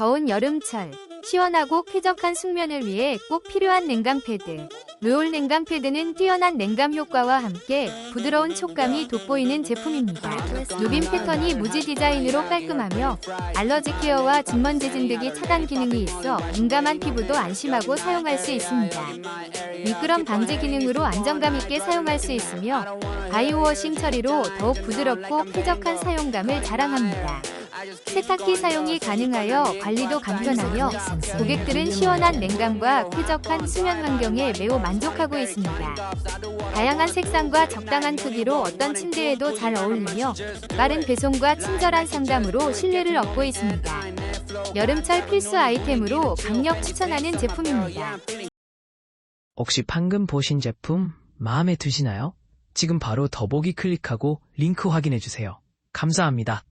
더운 여름철, 시원하고 쾌적한 숙면을 위해 꼭 필요한 냉감 패드. 르올 냉감 패드는 뛰어난 냉감 효과와 함께 부드러운 촉감이 돋보이는 제품입니다. 누빔 패턴이 무지 디자인으로 깔끔하며 알러지 케어와 진먼지 진드기 차단 기능이 있어 민감한 피부도 안심하고 사용할 수 있습니다. 미끄럼 방지 기능으로 안정감 있게 사용할 수 있으며 바이오워싱 처리로 더욱 부드럽고 쾌적한 사용감을 자랑합니다. 세탁기 사용이 가능하여 관리도 간편하며 고객들은 시원한 냉감과 쾌적한 수면 환경에 매우 만족하고 있습니다. 다양한 색상과 적당한 크기로 어떤 침대에도 잘 어울리며 빠른 배송과 친절한 상담으로 신뢰를 얻고 있습니다. 여름철 필수 아이템으로 강력 추천하는 제품입니다. 혹시 방금 보신 제품 마음에 드시나요? 지금 바로 더보기 클릭하고 링크 확인해주세요. 감사합니다.